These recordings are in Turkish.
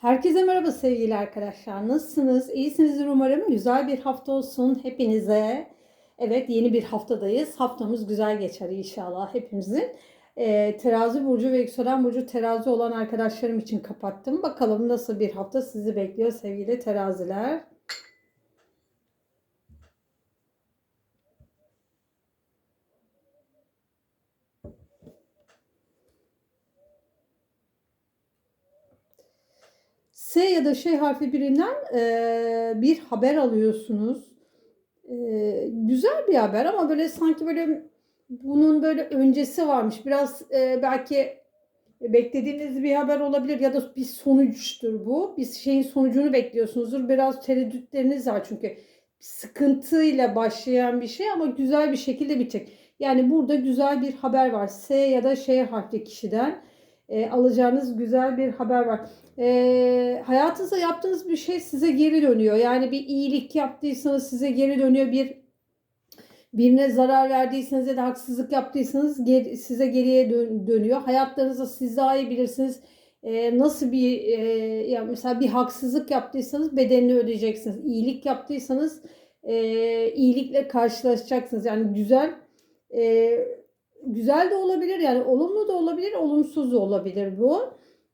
Herkese merhaba sevgili arkadaşlar. Nasılsınız? İyisinizdir umarım. Güzel bir hafta olsun hepinize. Evet yeni bir haftadayız. Haftamız güzel geçer inşallah hepimizin. Ee, terazi burcu ve yükselen burcu terazi olan arkadaşlarım için kapattım. Bakalım nasıl bir hafta sizi bekliyor sevgili teraziler. S ya da şey harfi birinden e, bir haber alıyorsunuz. E, güzel bir haber ama böyle sanki böyle bunun böyle öncesi varmış. Biraz e, belki beklediğiniz bir haber olabilir ya da bir sonuçtur bu. Bir şeyin sonucunu bekliyorsunuzdur. Biraz tereddütleriniz var çünkü sıkıntıyla başlayan bir şey ama güzel bir şekilde bitecek. Yani burada güzel bir haber var. S ya da şey harfli kişiden e, alacağınız güzel bir haber var. E, hayatınızda yaptığınız bir şey size geri dönüyor. Yani bir iyilik yaptıysanız size geri dönüyor. Bir birine zarar verdiyseniz ya da haksızlık yaptıysanız geri, size geriye dön, dönüyor. Hayatlarınızda siz daha iyi bilirsiniz. E, nasıl bir e, ya mesela bir haksızlık yaptıysanız bedelini ödeyeceksiniz. İyilik yaptıysanız e, iyilikle karşılaşacaksınız. Yani güzel e, güzel de olabilir yani olumlu da olabilir, olumsuz da olabilir bu.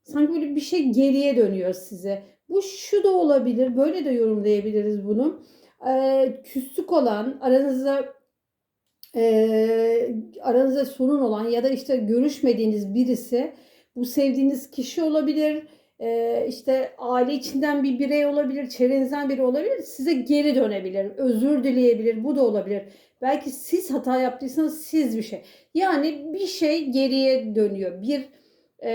Sanki böyle bir şey geriye dönüyor size. Bu şu da olabilir, böyle de yorumlayabiliriz bunu. Ee, küslük olan, aranızda e, aranızda sorun olan ya da işte görüşmediğiniz birisi bu sevdiğiniz kişi olabilir. Ee, işte aile içinden bir birey olabilir, çevrenizden biri olabilir. Size geri dönebilir, özür dileyebilir. Bu da olabilir. Belki siz hata yaptıysanız siz bir şey. Yani bir şey geriye dönüyor. Bir e,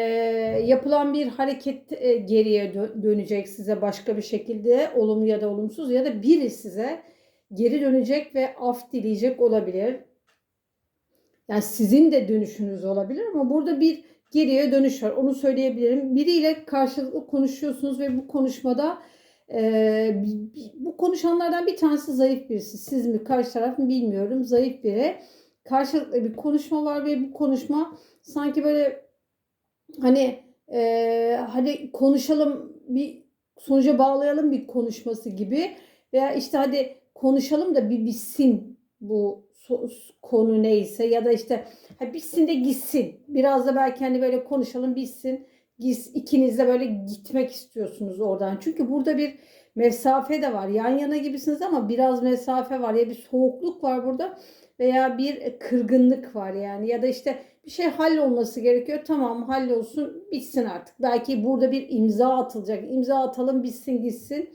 yapılan bir hareket e, geriye dö- dönecek size başka bir şekilde olumlu ya da olumsuz ya da biri size geri dönecek ve af dileyecek olabilir. Yani sizin de dönüşünüz olabilir ama burada bir geriye dönüş var. Onu söyleyebilirim. Biriyle karşılıklı konuşuyorsunuz ve bu konuşmada e, bu konuşanlardan bir tanesi zayıf birisi. Siz mi karşı taraf mı bilmiyorum. Zayıf biri. Karşılıklı bir konuşma var ve bu konuşma sanki böyle hani e, hadi konuşalım bir sonuca bağlayalım bir konuşması gibi veya işte hadi konuşalım da bir bitsin bu konu neyse ya da işte bitsin de gitsin. Biraz da belki hani böyle konuşalım bitsin. İkiniz de böyle gitmek istiyorsunuz oradan. Çünkü burada bir mesafe de var. Yan yana gibisiniz ama biraz mesafe var. Ya bir soğukluk var burada veya bir kırgınlık var yani. Ya da işte bir şey hallolması gerekiyor. Tamam hallolsun bitsin artık. Belki burada bir imza atılacak. İmza atalım bitsin gitsin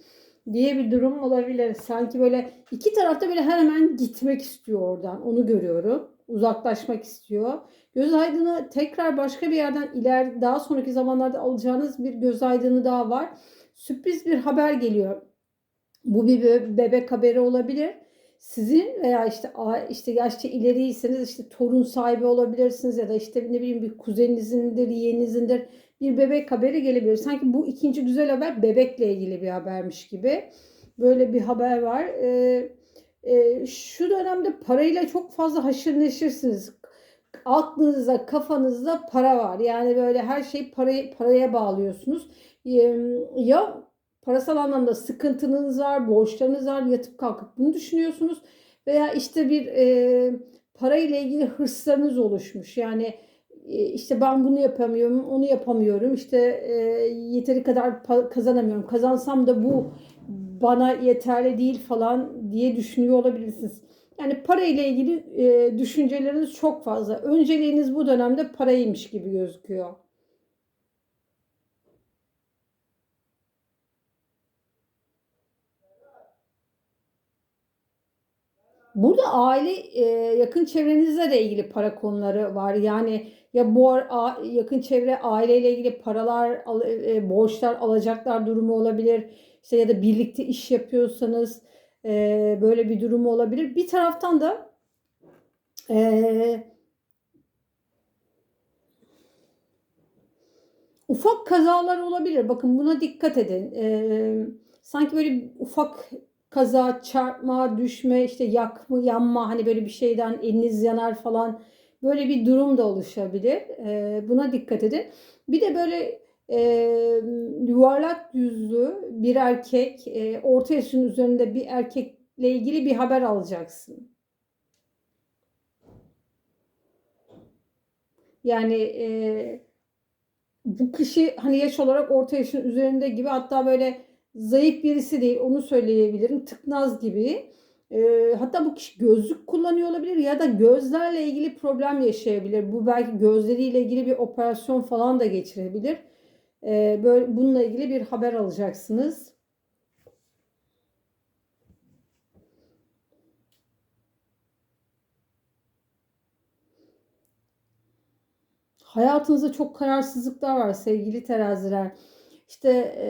diye bir durum olabilir. Sanki böyle iki tarafta böyle hemen gitmek istiyor oradan. Onu görüyorum. Uzaklaşmak istiyor. Göz aydını tekrar başka bir yerden iler daha sonraki zamanlarda alacağınız bir göz aydını daha var. Sürpriz bir haber geliyor. Bu bir bebek haberi olabilir. Sizin veya işte işte yaşça ileriyseniz işte torun sahibi olabilirsiniz ya da işte ne bileyim bir kuzenizindir, yeğeninizdir bir bebek haberi gelebilir. Sanki bu ikinci güzel haber bebekle ilgili bir habermiş gibi. Böyle bir haber var. Ee, e, şu dönemde parayla çok fazla haşır neşirsiniz. Aklınızda, kafanızda para var. Yani böyle her şeyi paraya, paraya bağlıyorsunuz. Ya parasal anlamda sıkıntınız var, borçlarınız var, yatıp kalkıp bunu düşünüyorsunuz. Veya işte bir e, parayla ilgili hırslarınız oluşmuş. Yani işte ben bunu yapamıyorum, onu yapamıyorum, işte e, yeteri kadar kazanamıyorum. Kazansam da bu bana yeterli değil falan diye düşünüyor olabilirsiniz. Yani para ile ilgili e, düşünceleriniz çok fazla. Önceliğiniz bu dönemde paraymış gibi gözüküyor. Burada aile yakın çevrenizle de ilgili para konuları var. Yani ya bu yakın çevre aileyle ilgili paralar, borçlar, alacaklar durumu olabilir. İşte ya da birlikte iş yapıyorsanız böyle bir durumu olabilir. Bir taraftan da ufak kazalar olabilir. Bakın buna dikkat edin. sanki böyle ufak kaza, çarpma, düşme, işte yakma, yanma hani böyle bir şeyden eliniz yanar falan böyle bir durum da oluşabilir. E, buna dikkat edin. Bir de böyle e, yuvarlak yüzlü bir erkek, e, orta yaşın üzerinde bir erkekle ilgili bir haber alacaksın. Yani e, bu kişi hani yaş olarak orta yaşın üzerinde gibi hatta böyle zayıf birisi değil onu söyleyebilirim. Tıknaz gibi. E, hatta bu kişi gözlük kullanıyor olabilir ya da gözlerle ilgili problem yaşayabilir. Bu belki gözleriyle ilgili bir operasyon falan da geçirebilir. E, böyle bununla ilgili bir haber alacaksınız. Hayatınızda çok kararsızlıklar var sevgili teraziler. İşte e,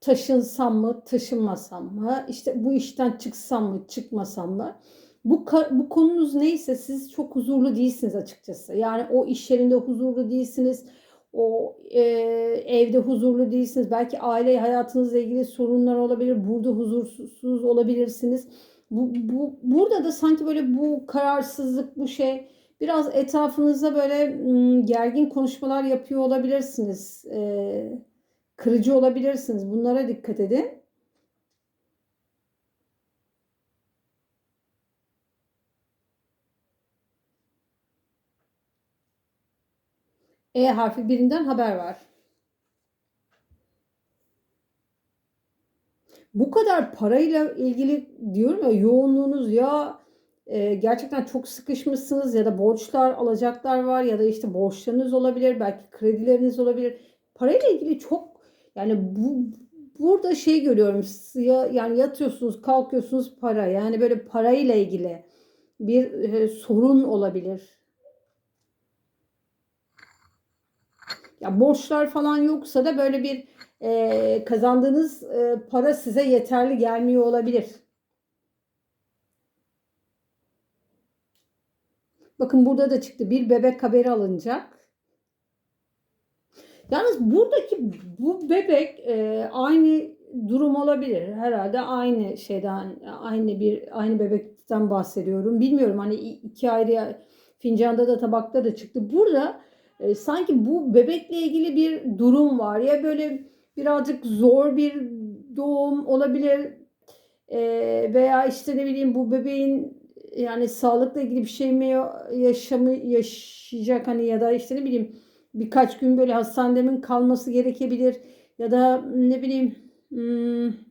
taşınsam mı, taşınmasam mı? İşte bu işten çıksam mı, çıkmasam mı? Bu, bu konunuz neyse siz çok huzurlu değilsiniz açıkçası. Yani o iş yerinde huzurlu değilsiniz. O e, evde huzurlu değilsiniz. Belki aile hayatınızla ilgili sorunlar olabilir. Burada huzursuz olabilirsiniz. Bu, bu, burada da sanki böyle bu kararsızlık, bu şey biraz etrafınızda böyle gergin konuşmalar yapıyor olabilirsiniz. E, kırıcı olabilirsiniz. Bunlara dikkat edin. E harfi birinden haber var. Bu kadar parayla ilgili diyorum ya yoğunluğunuz ya e, gerçekten çok sıkışmışsınız ya da borçlar alacaklar var ya da işte borçlarınız olabilir belki kredileriniz olabilir. Parayla ilgili çok yani bu burada şey görüyorum ya, yani yatıyorsunuz kalkıyorsunuz para yani böyle parayla ilgili bir e, sorun olabilir. Ya borçlar falan yoksa da böyle bir e, kazandığınız e, para size yeterli gelmiyor olabilir. Bakın burada da çıktı. Bir bebek haberi alınacak. Yalnız buradaki bu bebek e, aynı durum olabilir. Herhalde aynı şeyden, aynı bir aynı bebekten bahsediyorum. Bilmiyorum hani iki ayrı fincanda da tabakta da çıktı. Burada e, sanki bu bebekle ilgili bir durum var. Ya böyle birazcık zor bir doğum olabilir. E, veya işte ne bileyim bu bebeğin yani sağlıkla ilgili bir şey mi yaşamı yaşayacak hani ya da işte ne bileyim birkaç gün böyle hastanede mi kalması gerekebilir ya da ne bileyim hmm,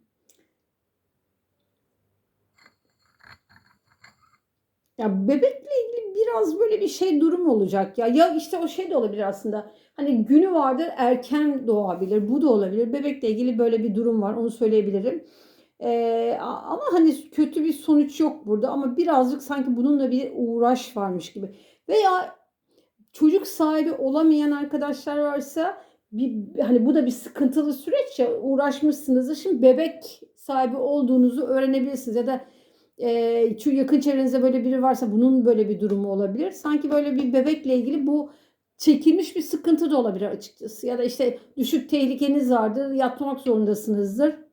ya bebekle ilgili biraz böyle bir şey durum olacak ya. Ya işte o şey de olabilir aslında. Hani günü vardır erken doğabilir. Bu da olabilir. Bebekle ilgili böyle bir durum var. Onu söyleyebilirim. Ee, ama hani kötü bir sonuç yok burada ama birazcık sanki bununla bir uğraş varmış gibi. Veya çocuk sahibi olamayan arkadaşlar varsa bir, hani bu da bir sıkıntılı süreç ya uğraşmışsınızdır. Şimdi bebek sahibi olduğunuzu öğrenebilirsiniz ya da e, yakın çevrenizde böyle biri varsa bunun böyle bir durumu olabilir. Sanki böyle bir bebekle ilgili bu çekilmiş bir sıkıntı da olabilir açıkçası. Ya da işte düşük tehlikeniz vardır, yatmak zorundasınızdır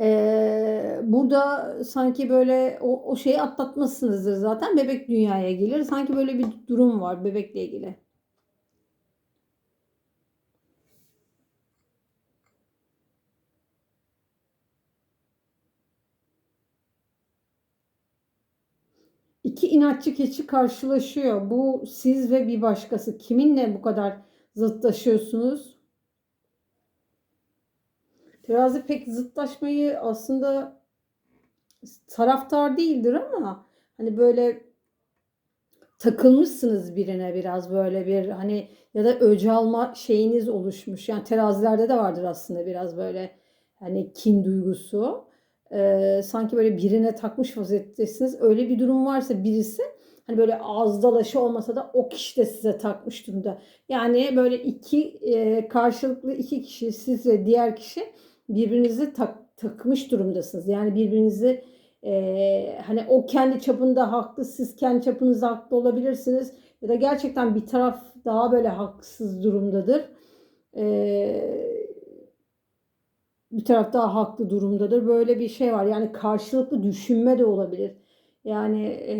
ee, burada sanki böyle o, o şeyi atlatmasınızdır zaten. Bebek dünyaya gelir. Sanki böyle bir durum var bebekle ilgili. İki inatçı keçi karşılaşıyor. Bu siz ve bir başkası. Kiminle bu kadar zıtlaşıyorsunuz? Terazi pek zıtlaşmayı aslında taraftar değildir ama hani böyle takılmışsınız birine biraz böyle bir hani ya da öc alma şeyiniz oluşmuş. Yani terazilerde de vardır aslında biraz böyle hani kin duygusu. Ee, sanki böyle birine takmış vaziyettesiniz. Öyle bir durum varsa birisi hani böyle ağız dalaşı olmasa da o kişi de size takmış durumda. Yani böyle iki e, karşılıklı iki kişi siz ve diğer kişi birbirinizi tak, takmış durumdasınız. Yani birbirinizi e, hani o kendi çapında haklı, siz kendi çapınızda haklı olabilirsiniz. Ya da gerçekten bir taraf daha böyle haksız durumdadır. E, bir taraf daha haklı durumdadır. Böyle bir şey var. Yani karşılıklı düşünme de olabilir. Yani e,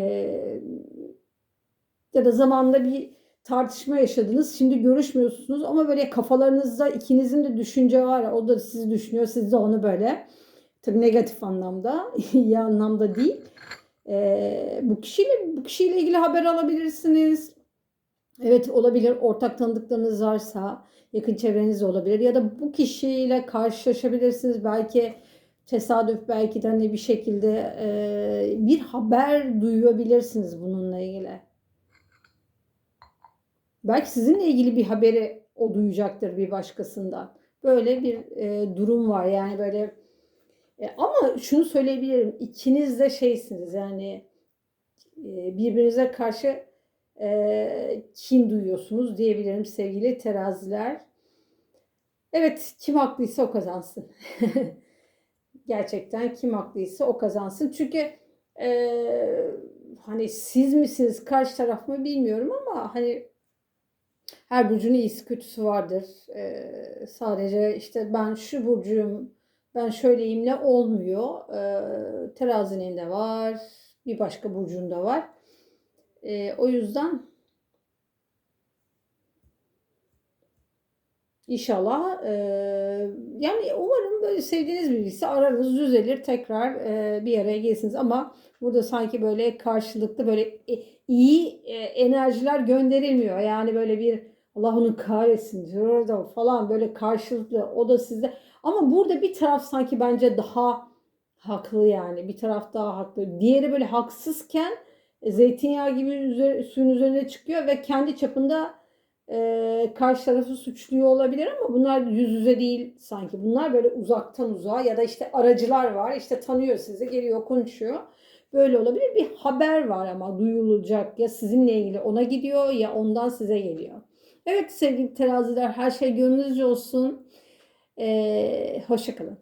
ya da zamanında bir tartışma yaşadınız. Şimdi görüşmüyorsunuz ama böyle kafalarınızda ikinizin de düşünce var. O da sizi düşünüyor. Siz de onu böyle tabii negatif anlamda, iyi anlamda değil. Ee, bu kişiyle bu kişiyle ilgili haber alabilirsiniz. Evet olabilir. Ortak tanıdıklarınız varsa yakın çevreniz olabilir ya da bu kişiyle karşılaşabilirsiniz. Belki tesadüf belki de hani bir şekilde e, bir haber duyabilirsiniz bununla ilgili. Belki sizinle ilgili bir haberi o duyacaktır bir başkasından. Böyle bir e, durum var yani böyle e, ama şunu söyleyebilirim ikiniz de şeysiniz yani e, birbirinize karşı e, kin duyuyorsunuz diyebilirim sevgili teraziler. Evet kim haklıysa o kazansın. Gerçekten kim haklıysa o kazansın. Çünkü e, hani siz misiniz karşı taraf mı bilmiyorum ama hani her burcun iyisi kötüsü vardır. E, sadece işte ben şu burcuyum, ben şöyleyim ne olmuyor. E, terazinin de var, bir başka burcunda var. E, o yüzden İnşallah e, yani umarım böyle sevdiğiniz birisi ararız düzelir tekrar e, bir araya gelirsiniz. Ama burada sanki böyle karşılıklı böyle e, iyi e, enerjiler gönderilmiyor. Yani böyle bir Allah onu kahretsin diyor falan böyle karşılıklı o da sizde. Ama burada bir taraf sanki bence daha haklı yani bir taraf daha haklı. Diğeri böyle haksızken zeytinyağı gibi üzeri, suyun üzerine çıkıyor ve kendi çapında e, karşı tarafı suçluyor olabilir ama bunlar yüz yüze değil sanki. Bunlar böyle uzaktan uzağa ya da işte aracılar var. işte tanıyor sizi, geliyor, konuşuyor. Böyle olabilir. Bir haber var ama duyulacak. Ya sizinle ilgili ona gidiyor ya ondan size geliyor. Evet sevgili teraziler her şey gönlünüzce olsun. Ee, Hoşçakalın.